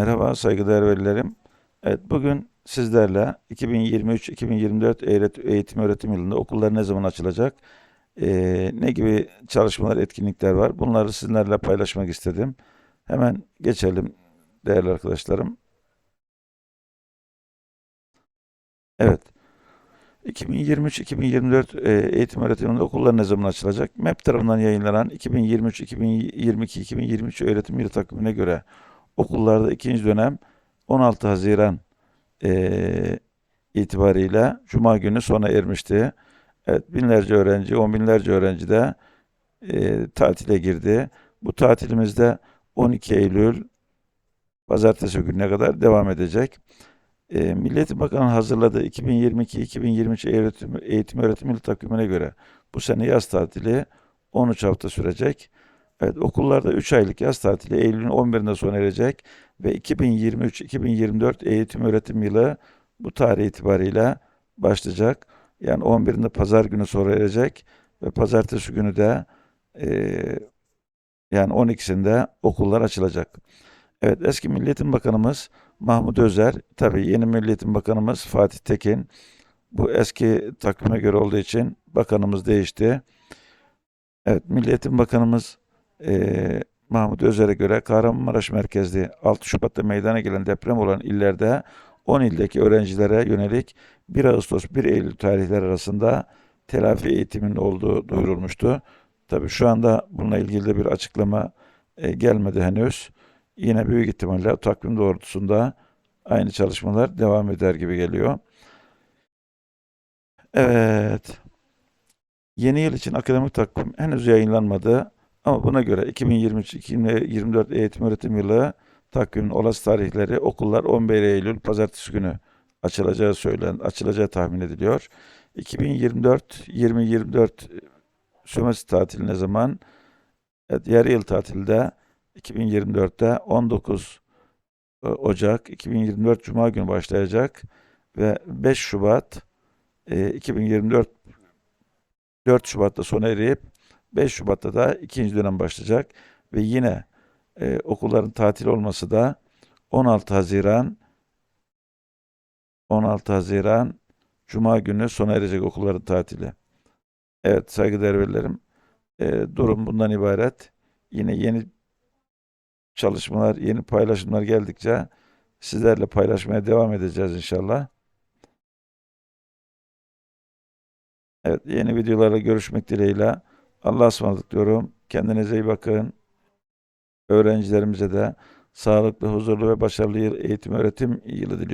Merhaba saygıdeğer velilerim. Evet bugün sizlerle 2023-2024 eğret- eğitim öğretim yılında okullar ne zaman açılacak? Ee, ne gibi çalışmalar, etkinlikler var? Bunları sizinlerle paylaşmak istedim. Hemen geçelim değerli arkadaşlarım. Evet. 2023-2024 e, eğitim öğretim yılında okullar ne zaman açılacak? MEP tarafından yayınlanan 2023-2022-2023 öğretim yılı takvimine göre okullarda ikinci dönem 16 Haziran eee itibariyle Cuma günü sona ermişti. Evet, binlerce öğrenci, on binlerce öğrenci de eee, tatile girdi. Bu tatilimizde 12 Eylül Pazartesi gününe kadar devam edecek. Eee Milli Bakanı hazırladığı 2022-2023 eğitim, eğitim öğretim yılı takvimine göre bu sene yaz tatili 13 hafta sürecek. Evet, okullarda 3 aylık yaz tatili Eylül'ün 11'inde sona erecek ve 2023-2024 eğitim öğretim yılı bu tarih itibariyle başlayacak. Yani 11'inde pazar günü sona erecek ve pazartesi günü de eee, yani 12'sinde okullar açılacak. Evet, eski Milli Eğitim Bakanımız Mahmut Özer, tabii yeni Milli Eğitim Bakanımız Fatih Tekin. Bu eski takvime göre olduğu için bakanımız değişti. Evet, Milli Eğitim Bakanımız eee, Mahmut Özer'e göre Kahramanmaraş merkezli 6 Şubat'ta meydana gelen deprem olan illerde 10 ildeki öğrencilere yönelik 1 Ağustos 1 Eylül tarihleri arasında telafi eğitiminin olduğu duyurulmuştu. Tabii şu anda bununla ilgili de bir açıklama e, gelmedi henüz. Yine büyük ihtimalle takvim doğrultusunda aynı çalışmalar devam eder gibi geliyor. Evet. Yeni yıl için akademik takvim henüz yayınlanmadı. Ama buna göre 2023-2024 eğitim öğretim yılı takvimin olası tarihleri okullar 11 Eylül pazartesi günü açılacağı söylen açılacağı tahmin ediliyor. 2024-2024 sömestr tatili ne zaman? Evet, yarı yıl tatilde 2024'te 19 e, Ocak 2024 Cuma günü başlayacak ve 5 Şubat e, 2024 4 Şubat'ta sona erip 5 Şubat'ta da ikinci dönem başlayacak ve yine e, okulların tatil olması da 16 Haziran 16 Haziran Cuma günü sona erecek okulların tatili. Evet saygıdeğer velilerim e, durum bundan ibaret. Yine yeni çalışmalar, yeni paylaşımlar geldikçe sizlerle paylaşmaya devam edeceğiz inşallah. Evet, yeni videolarla görüşmek dileğiyle. Allah'a ısmarladık diyorum. Kendinize iyi bakın. Öğrencilerimize de sağlıklı, huzurlu ve başarılı eğitim öğretim yılı diliyorum.